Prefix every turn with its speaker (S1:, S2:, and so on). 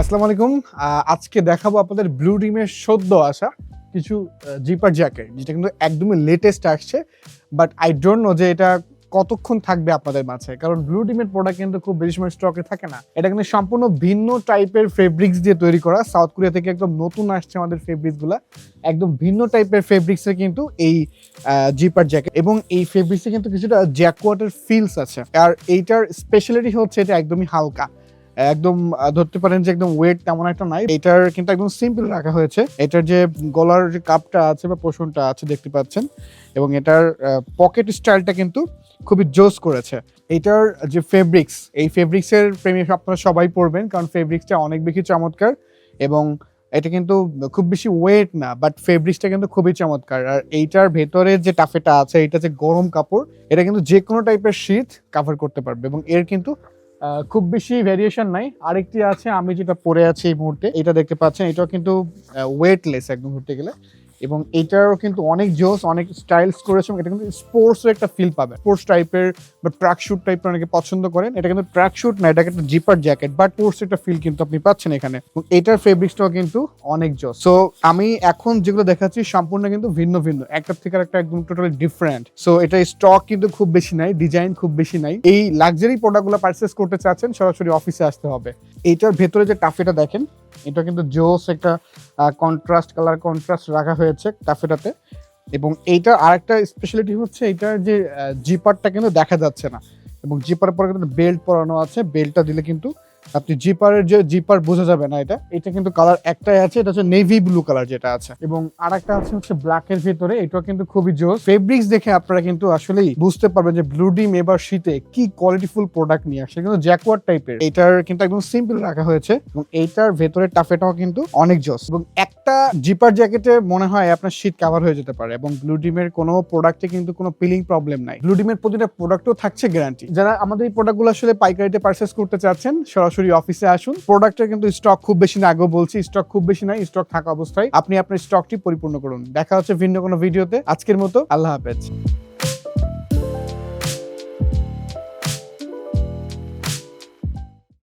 S1: আসসালামু আলাইকুম। আজকে দেখাবো আপনাদের ব্লু ডিমের সদ্য আসা কিছু জিপার জ্যাকেট যেটা কিন্তু একদমই লেটেস্ট আসছে বাট আই ডোন্ট নো যে এটা কতক্ষণ থাকবে আপনাদের মাঝে, কারণ ব্লু ডিমের প্রোডাক্ট কিন্তু খুব বেশি সময় স্টকে থাকে না। এটা কিন্তু সম্পূর্ণ ভিন্ন টাইপের ফেব্রিক্স দিয়ে তৈরি করা সাউথ কোরিয়া থেকে একদম নতুন আসছে আমাদের ফেব্রিক্সগুলা। একদম ভিন্ন টাইপের ফেব্রিক্সের কিন্তু এই জিপার জ্যাকেট এবং এই ফেব্রিক্সে কিন্তু কিছুটা জ্যাকওয়াটের ফিলস আছে। আর এইটার স্পেশালিটি হচ্ছে এটা একদমই হালকা। একদম ধরতে পারেন যে একদম ওয়েট তেমন একটা নাই। এটার কিন্তু একদম সিম্পল রাখা হয়েছে। এটার যে গলার যে কাপটা আছে বা পোষণটা আছে, দেখতে পাচ্ছেন। এবং এটার পকেট স্টাইলটা কিন্তু খুবই জোস করেছে। এটার যে ফেব্রিক্স এই ফেব্রিক্সের প্রেমে আপনারা সবাই পড়বেন, কারণ ফেব্রিক্সটা অনেক বেশি চমৎকার। এবং এটা কিন্তু খুব বেশি ওয়েট না বাট ফেব্রিক্সটা কিন্তু খুবই চমৎকার। আর এইটার ভেতরে যে টাফেটা আছে এটা যে গরম কাপড়, এটা কিন্তু যে কোনো টাইপের শীত কাভার করতে পারবে। এবং এর কিন্তু খুব বেশি ভ্যারিয়েশন নাই। আরেকটি আছে, আমি যেটা পরে আছি এই মুহূর্তে, এটা দেখতে পাচ্ছেন, এটাও কিন্তু ওয়েটলেস একদম ঘুরতে গেলে। এবং এটারও কিন্তু অনেক জোস, অনেক স্টাইলস করেছে এবং এটা কিন্তু স্পোর্টস একটা ফিল পাবে। স্পোর্টস টাইপের বা ট্র্যাক শুট টাইপের অনেকে পছন্দ করেন। এটা কিন্তু ট্র্যাক শুট না, এটা একটা জিপার জ্যাকেট বাট স্পোর্টস একটা ফিল কিন্তু আপনি পাচ্ছেন এখানে। এবং এটার ফেব্রিক্সটাও কিন্তু অনেক জোস। সো আমি এখন যেগুলো দেখাচ্ছি সম্পূর্ণ কিন্তু ভিন্ন ভিন্ন, একটা থেকে একটা একদম টোটালি ডিফারেন্ট সো এটা স্টক কিন্তু খুব বেশি নাই ডিজাইন খুব বেশি নাই। এই লাক্সারি প্রোডাক্টগুলো পারচেস করতে চাচ্ছেন, সরাসরি অফিসে আসতে হবে। এটার ভেতরে যে টাফেটা দেখেন এটা কিন্তু জোস একটা কন্ট্রাস্ট কালার কন্ট্রাস্ট রাখা হয়েছে কাফেটাতে এবং এইটার আরেকটা স্পেশালিটি হচ্ছে এটার যে জিপারটা কিন্তু দেখা যাচ্ছে না। এবং জিপার পরে কিন্তু বেল্ট পরানো আছে। বেল্টটা দিলে কিন্তু আপনি জিপারের যে জিপার বোঝা যাবে না এটা এটা কিন্তু কালার একটাই আছে, এটা হচ্ছে নেভি ব্লু কালার যেটা আছে। এবং আর একটা আছে হচ্ছে ব্ল্যাক এর ভিতরে এটা কিন্তু খুবই জোস। ফেব্রিক্স দেখে আপনারা কিন্তু আসলেই বুঝতে পারবেন যে ব্লু ডিম এবার শীতে কি কোয়ালিটিফুল প্রোডাক্ট নিয়ে আসছে কিন্তু জ্যাকওয়ার্ড টাইপের এটার কিন্তু একদম সিম্পল রাখা হয়েছে এবং এইটার ভেতরে টাফেটাও কিন্তু অনেক জোস। এবং একটা জিপার জ্যাকেটে মনে হয় আপনার শীত কাভার হয়ে যেতে পারে এবং ব্লু ডিমের কোনো প্রোডাক্টে কিন্তু কোনো পিলিং প্রবলেম নাই। ব্লু ডিমের প্রতিটা প্রোডাক্টও থাকছে গ্যারান্টি যারা আমাদের এই প্রোডাক্টগুলো আসলে পাইকারিতে পারচেস করতে চাচ্ছেন সরাসরি অফিসে আসুন। প্রোডাক্টের কিন্তু স্টক খুব বেশি না বলছি স্টক খুব বেশি নাই স্টক থাকা অবস্থায় আপনি আপনার স্টকটি পরিপূর্ণ করুন। দেখা হচ্ছে ভিন্ন কোনো ভিডিওতে আজকের মতো আল্লাহ হাফেজ।